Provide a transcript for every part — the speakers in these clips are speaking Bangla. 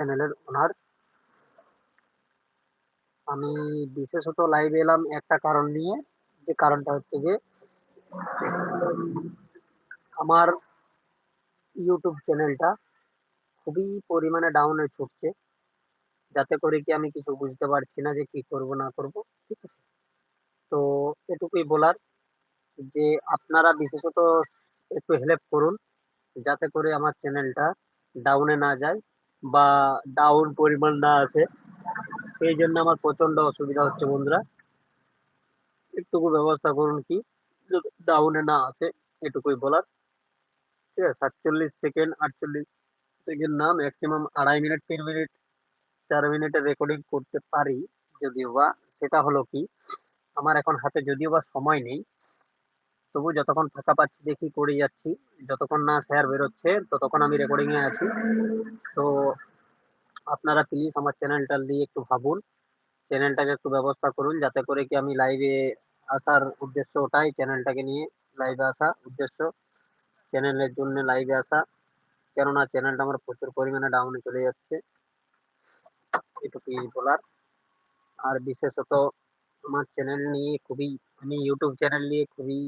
চ্যানেলের ওনার আমি বিশেষত লাইভে এলাম একটা কারণ নিয়ে। যে কারণটা হচ্ছে যে, আমার ইউটিউব চ্যানেলটা খুবই পরিমাণে ডাউনে ছুটছে। যাতে করে কি আমি কিছু বুঝতে পারছি না যে কি করব, না করব, ঠিক আছে? তো এটুকুই বলার যে, আপনারা বিশেষত একটু হেল্প করুন, যাতে করে আমার চ্যানেলটা ডাউনে না যায়। বা ডাউন পরিমাণ না আসে সেই জন্য আমার প্রচণ্ড অসুবিধা হচ্ছে বন্ধুরা। একটুকু ব্যবস্থা করুন কি ডাউনে না আসে এটুকুই বলার। ঠিক আছে, সাতচল্লিশ সেকেন্ড আটচল্লিশ সেকেন্ড না ম্যাক্সিমাম আড়াই মিনিট তিন মিনিট চার মিনিটের রেকর্ডিং করতে পারি, যদিও বা, সেটা হলো কি, আমার এখন হাতে যদিও বা সময় নেই তবু যতক্ষণ ফাঁকা পাচ্ছি দেখি করে যাচ্ছি। যতক্ষণ না স্যার বেরোচ্ছে, ততক্ষণ আমি রেকর্ডিংয়ে আছি। তো আপনারা প্লিজ আমার চ্যানেলটা দিয়ে একটু ভাবুন। চ্যানেলটাকে একটু ব্যবস্থা করুন, যাতে করে কি আমি লাইভে আসার উদ্দেশ্য ওটাই চ্যানেলটাকে নিয়ে লাইভে আসা উদ্দেশ্য। চ্যানেলের জন্য লাইভে আসা। কেননা চ্যানেলটা আমার প্রচুর পরিমাণে ডাউনে চলে যাচ্ছে। এটুকুই বলার। আর বিশেষত আমার চ্যানেল নিয়ে খুবই, আমি ইউটিউব চ্যানেল নিয়ে খুবই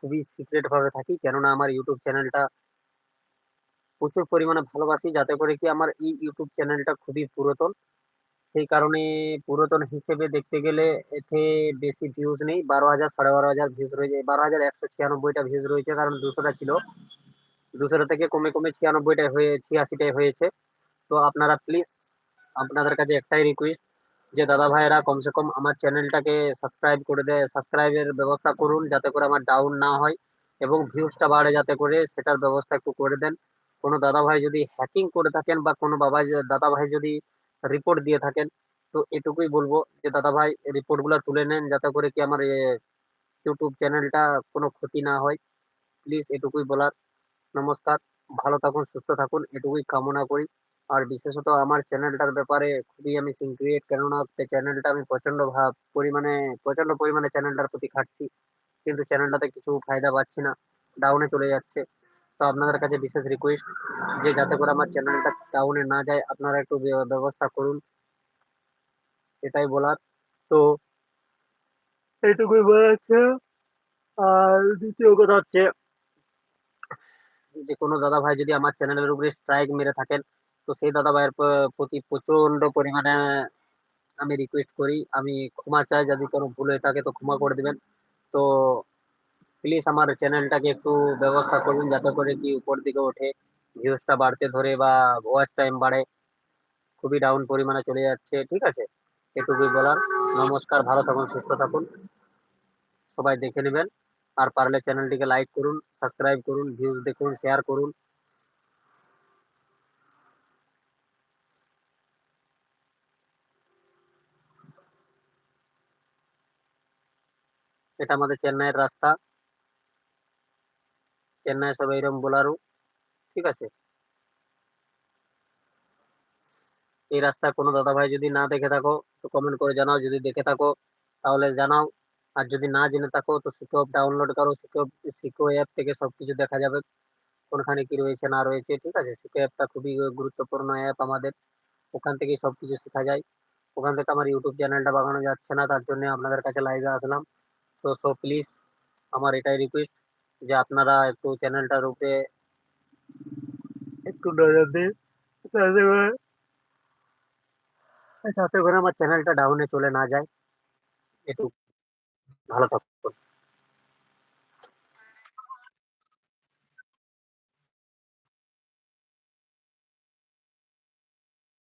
খুবই সিক্রেট ভাবে থাকি। কেননা আমার ইউটিউব চ্যানেলটা প্রচুর পরিমাণে ভালোবাসি, যাতে করে কি আমার এই ইউটিউব চ্যানেলটা খুবই পুরাতন। সেই কারণে পুরাতন হিসেবে দেখতে গেলে এতে বেশি ভিউজ নেই। বারো হাজার, সাড়ে বারো হাজার ভিউজ রয়েছে, বারো হাজার একশো ছিয়ানব্বইটা ভিউজ রয়েছে, কারণ দুশোটা ছিল। দুশোটা থেকে কমে কমে ছিয়ানব্বইটাই হয়ে, ছিয়াশিটাই হয়েছে। তো আপনারা প্লিজ আপনাদের কাছে একটাই রিকোয়েস্ট যে দাদা ভাইয়েরা কমসে কম আমার চ্যানেলটাকে সাবস্ক্রাইব করে দেয় সাবস্ক্রাইবের ব্যবস্থা করুন যাতে করে আমার ডাউন না হয় এবং ভিউজটা বাড়ে যাতে করে সেটার ব্যবস্থা একটু করে দেন। কোনো দাদা ভাই যদি হ্যাকিং করে থাকেন বা কোনো বাবা দাদা ভাই যদি রিপোর্ট দিয়ে থাকেন, তো এটুকুই বলব যে দাদা ভাই রিপোর্টগুলো তুলে নেন যাতে করে কি আমার ইউটিউব চ্যানেলটা কোনো ক্ষতি না হয়। প্লিজ এটুকুই বলার। নমস্কার। ভালো থাকুন, সুস্থ থাকুন, এটুকুই কামনা করি। আর বিশেষত আমার চ্যানেলটার ব্যাপারে খুবই আমি সিনক্রিয়েট কেননা চ্যানেলটা আমি প্রচণ্ড ভাব, পরিমাণে প্রচণ্ড পরিমাণে চ্যানেলটার প্রতি খাটছি। কিন্তু চ্যানেলটাতে কিছু ফায়দা পাচ্ছি না ডাউনে চলে যাচ্ছে। তো আপনাদের কাছে বিশেষ রিকোয়েস্ট যে যাতে করে আমার চ্যানেলটা ডাউনে না যায়, আপনারা একটু ব্যবস্থা করুন। এটাই বলার। তো এইটুকুই বলা হচ্ছে আর দ্বিতীয় কথা হচ্ছে, যে কোনো দাদা ভাই যদি আমার চ্যানেলের উপরে স্ট্রাইক মেরে থাকেন তো সেই দাদা ভাইয়ের প্রতি প্রচণ্ড পরিমাণে আমি রিকোয়েস্ট করি। আমি ক্ষমা চাই, যদি কোনো ভুল হয়ে থাকে তো ক্ষমা করে দেবেন। তো প্লিজ আমার চ্যানেলটাকে একটু ব্যবস্থা করুন যাতে করে কি উপর দিকে ওঠে ভিউজটা বাড়তে ধরে বা ওয়াচ টাইম বাড়ে। খুবই ডাউন পরিমাণে চলে যাচ্ছে, ঠিক আছে? এটুকুই বলার। নমস্কার, ভালো থাকুন, সুস্থ থাকুন। সবাই দেখে নেবেন। আর পারলে চ্যানেলটিকে লাইক করুন সাবস্ক্রাইব করুন ভিউজ দেখুন শেয়ার করুন। এটা আমাদের চেন্নাইয়ের রাস্তা। চেন্নাই সব এইরকম বোলারও, ঠিক আছে? এই রাস্তা কোনো দাদা ভাই যদি না দেখে থাকো, তো কমেন্ট করে জানাও। যদি দেখে থাকো, তাহলে জানাও। আর যদি না জেনে থাকো, তো সিকো ডাউনলোড করো। সিকো সিকো অ্যাপ থেকে সব কিছু দেখা যাবে। কোনখানে কি রয়েছে, না রয়েছে, ঠিক আছে? সিকো অ্যাপটা খুবই গুরুত্বপূর্ণ অ্যাপ আমাদের। ওখান থেকেই সব কিছু শেখা যায়। ওখান থেকে আমার ইউটিউব চ্যানেলটা বাগানো যাচ্ছে না, তার জন্য আপনাদের কাছে লাইভে আসলাম। তো সো প্লিজ আমার এটাই রিকোয়েস্ট যে আপনারা একটু চ্যানেলটার উপরে একটু নজর দিন। যাতে করে আমার চ্যানেলটা ডাউনে চলে না যায়। একটু ভালো থাকুন।